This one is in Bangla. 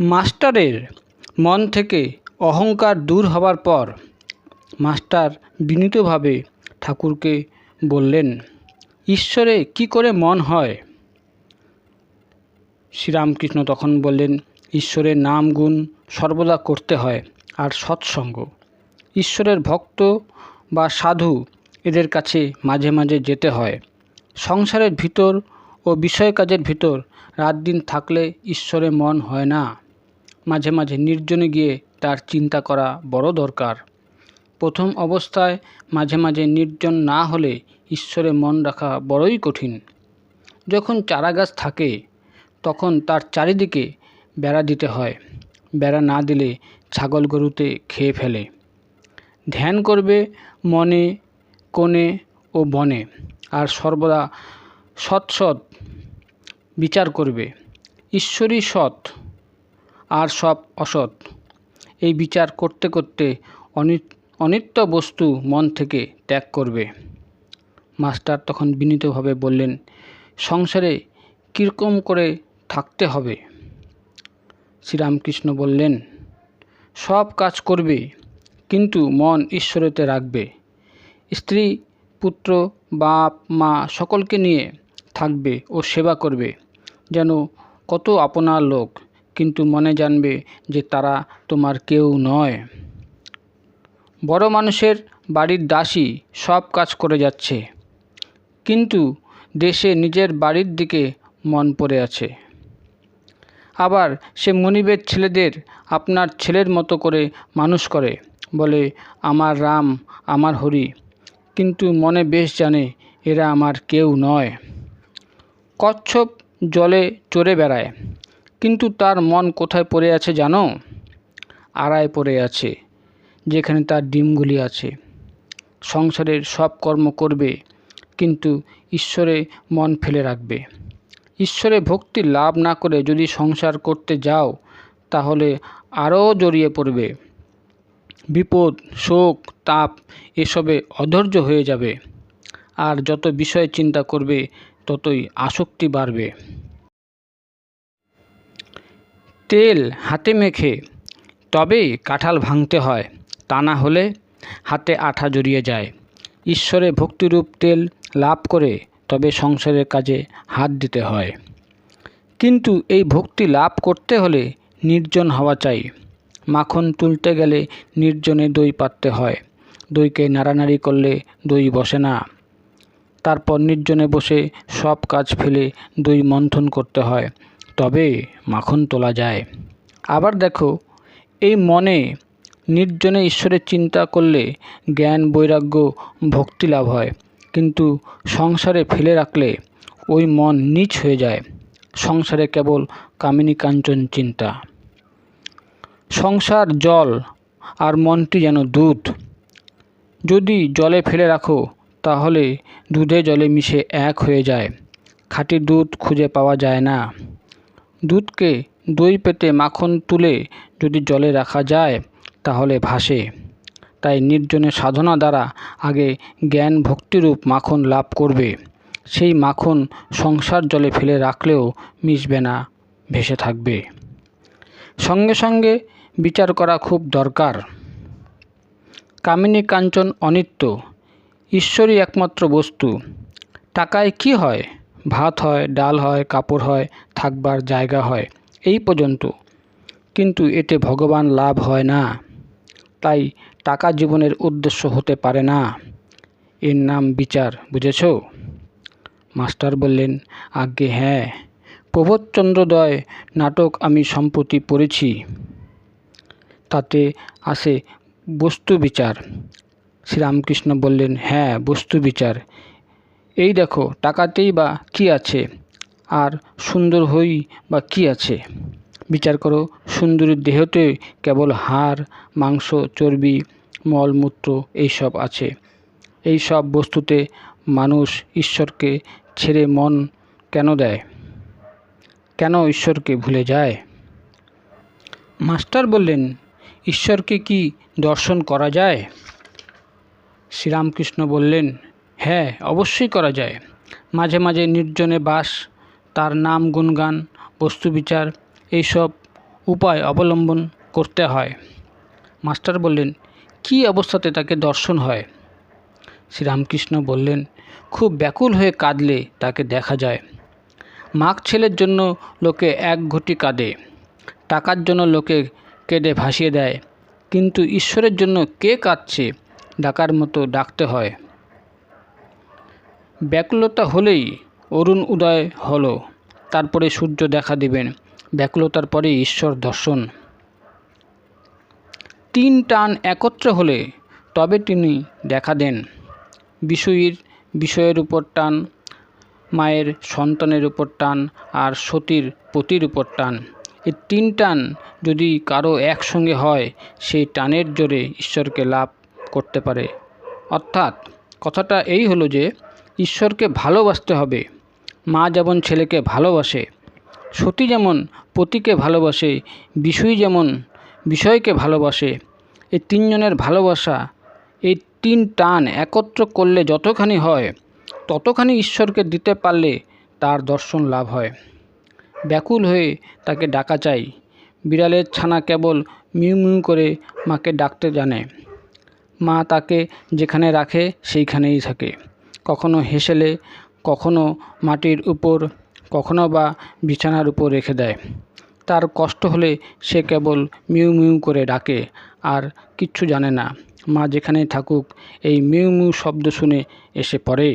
মাস্টারের মন থেকে অহংকার দূর হবার পর মাস্টার বিনীতভাবে ঠাকুরকে বললেন, ঈশ্বরে কি করে মন হয়? শ্রীরামকৃষ্ণ তখন বললেন, ঈশ্বরের নাম গুণ সর্বদা করতে হয় আর সৎসঙ্গ। ঈশ্বরের ভক্ত বা সাধু এদের কাছে মাঝে মাঝে যেতে হয়। সংসারের ভিতর ও বিষয় কাজের ভিতর রাত দিন থাকলে ঈশ্বরে মন হয় না। মাঝে মাঝে নির্জনে গিয়ে তার চিন্তা করা বড় দরকার। প্রথম অবস্থায় মাঝে মাঝে নির্জন না হলে ঈশ্বরে মন রাখা বড়ই কঠিন। যখন চারাগাছ থাকে, তখন তার চারিদিকে বেড়া দিতে হয়। বেড়া না দিলে ছাগল গরুতে খেয়ে ফেলে। ধ্যান করবে মনে, কোণে ও বনে, আর সর্বদা সৎ সৎ বিচার করবে। ঈশ্বরই সৎ। আর সব অসৎ। এই বিচার করতে করতে অনিত, অনিত্য বস্তু মন থেকে ত্যাগ করবে। মাস্টার তখন বিনীতভাবে বললেন, সংসারে কীরকম করে থাকতে হবে? শ্রীরামকৃষ্ণ বললেন, সব কাজ করবে, কিন্তু মন ঈশ্বরেতে রাখবে। স্ত্রী, পুত্র, বাপ, মা সকলকে নিয়ে থাকবে ও সেবা করবে, যেন কত আপনার লোক কিন্তু মনে জানবে যে তারা তোমার কেউ নয়। বড় মানুষের বাড়ির দাসী সব কাজ করে যাচ্ছে, কিন্তু দেশে নিজের বাড়ির দিকে মন পড়ে আছে। আবার সে মনিবের ছেলেদের আপনার ছেলের মতো করে মানুষ করে, বলে, আমার রাম, আমার হরি। কিন্তু মনে বেশ জানে এরা আমার কেউ নয়। কচ্ছপ জলে চড়ে বেড়ায়। কিন্তু তার মন কোথায় পড়ে আছে জানো? আড়ায় পড়ে আছে, যেখানে তার ডিমগুলি আছে। সংসারের সব কর্ম করবে, কিন্তু ঈশ্বরে মন ফেলে রাখবে। ঈশ্বরে ভক্তি লাভ না করে যদি সংসার করতে যাও, তাহলে আরও জড়িয়ে পড়বে। বিপদ, শোক, তাপ এসবে অধৈর্য হয়ে যাবে। আর যত বিষয় চিন্তা করবে, ততই আসক্তি বাড়বে। তেল হাতে মেখে তবেই কাঁঠাল ভাঙতে হয়, তা না হলে হাতে আঠা জড়িয়ে যায়। ঈশ্বরে ভক্তিরূপ তেল লাভ করে তবে সংসারের কাজে হাত দিতে হয়। কিন্তু এই ভক্তি লাভ করতে হলে নির্জন হওয়া চাই। মাখন তুলতে গেলে নির্জনে দই পাততে হয়। দইকে নাড়ানাড়ি করলে দই বসে না। তারপর নির্জনে বসে সব কাজ ফেলে দই মন্থন করতে হয়। তবে মাখন তোলা যায়। আবার দেখো, এই মনে নির্জনে ঈশ্বরের চিন্তা করলে জ্ঞান, বৈরাগ্য, ভক্তি লাভ হয়। কিন্তু সংসারে ফেলে রাখলে ওই মন নিচ হয়ে যায়। সংসারে কেবল কামিনী কাঞ্চন চিন্তা। সংসার জল আর মনটি যেন দুধ। যদি জলে ফেলে রাখো, তাহলে দুধে জলে মিশে এক হয়ে যায়। খাঁটি দুধ খুঁজে পাওয়া যায় না। দুধকে দই পেতে মাখন তুলে যদি জলে রাখা যায়, তাহলে ভাসে। তাই নির্জনের সাধনা দ্বারা আগে জ্ঞান ভক্তিরূপ মাখন লাভ করবে। সেই মাখন সংসার জলে ফেলে রাখলেও মিশবে না, ভেসে থাকবে। সঙ্গে সঙ্গে বিচার করা খুব দরকার। কামিনী কাঞ্চন অনিত্য, ঈশ্বরই একমাত্র বস্তু। টাকায় কি হয়? ভাত হয়, ডাল হয়, কাপড় হয়, থাকবার জায়গা হয়। এই পর্যন্ত। কিন্তু এতে ভগবান লাভ হয় না। তাই টাকা জীবনের উদ্দেশ্য হতে পারে না। এর নাম বিচার, বুঝেছ? মাস্টার বললেন, আজ্ঞে হ্যাঁ। প্রবোধচন্দ্রদয় নাটক আমি সম্প্রতি পড়েছি। তাতে আসে বস্তু বিচার। শ্রীরামকৃষ্ণ বললেন হ্যাঁ বস্তু বিচার। এই দেখো, টাকাতেই বা কি আছে? আর সুন্দর হই বা কি আছে? বিচার করো সুন্দরীর দেহতে কেবল হাড়, মাংস, চর্বি মলমূত্র এইসব আছে। এই সব বস্তুতে মানুষ ঈশ্বরকে ছেড়ে মন কেন দেয়? কেন ঈশ্বরকে ভুলে যায়? মাস্টার বললেন, ঈশ্বরকে কি দর্শন করা যায়? শ্রীরামকৃষ্ণ বললেন হ্যাঁ অবশ্যই করা যায়। মাঝে মাঝে নির্জনে বাস, তার নাম গুণগান, বস্তু বিচার, এইসব উপায় অবলম্বন করতে হয়। মাস্টার বললেন, কী অবস্থাতে তাকে দর্শন হয়? শ্রীরামকৃষ্ণ বললেন, খুব ব্যাকুল হয়ে কাঁদলে তাকে দেখা যায়। মাঘ ছেলের জন্য লোকে এক ঘটি কাঁদে, টাকার জন্য লোকে কেঁদে ভাসিয়ে দেয়, কিন্তু ঈশ্বরের জন্য কে কাঁদছে ডাকার মতো ডাকতে হয়। ব্যাকুলতা হলেই অরুণ উদয় হলো, তারপরে সূর্য দেখা দিবেন। ব্যাকুলতার পরে ঈশ্বর দর্শন। তিন টান একত্র হলে তবে তিনি দেখা দেন। বিষয়ীর বিষয়ের উপর টান, মায়ের সন্তানের উপর টান আর সতীর পতির উপর টান। এই তিন টান যদি কারও একসঙ্গে হয়, সেই টানের জোরে ঈশ্বরকে লাভ করতে পারে। অর্থাৎ কথাটা এই হলো যে ঈশ্বরকে ভালোবাসতে হবে। মা যেমন ছেলেকে ভালোবাসে, সতী যেমন পতিকে ভালোবাসে, বিষয় যেমন বিষয়কে ভালোবাসে, এই তিনজনের ভালোবাসা, এই তিন টান একত্র করলে যতখানি হয়, ততখানি ঈশ্বরকে দিতে পারলে তার দর্শন লাভ হয়। ব্যাকুল হয়ে তাকে ডাকা চাই। বিড়ালের ছানা কেবল মিউ মিউ করে মাকে ডাকতে জানে। মা তাকে যেখানে রাখে সেইখানেই থাকে। কখনো হেসেলে, কখনো মাটির উপর, কখনো বা বিছানার উপর রেখে দেয়। তার কষ্ট হলে সে কেবল মিউ মিউ করে ডাকে আর কিচ্ছু জানে না। মা যেখানেই থাকুক, এই মিউ মিউ শব্দ শুনে এসে পড়ে।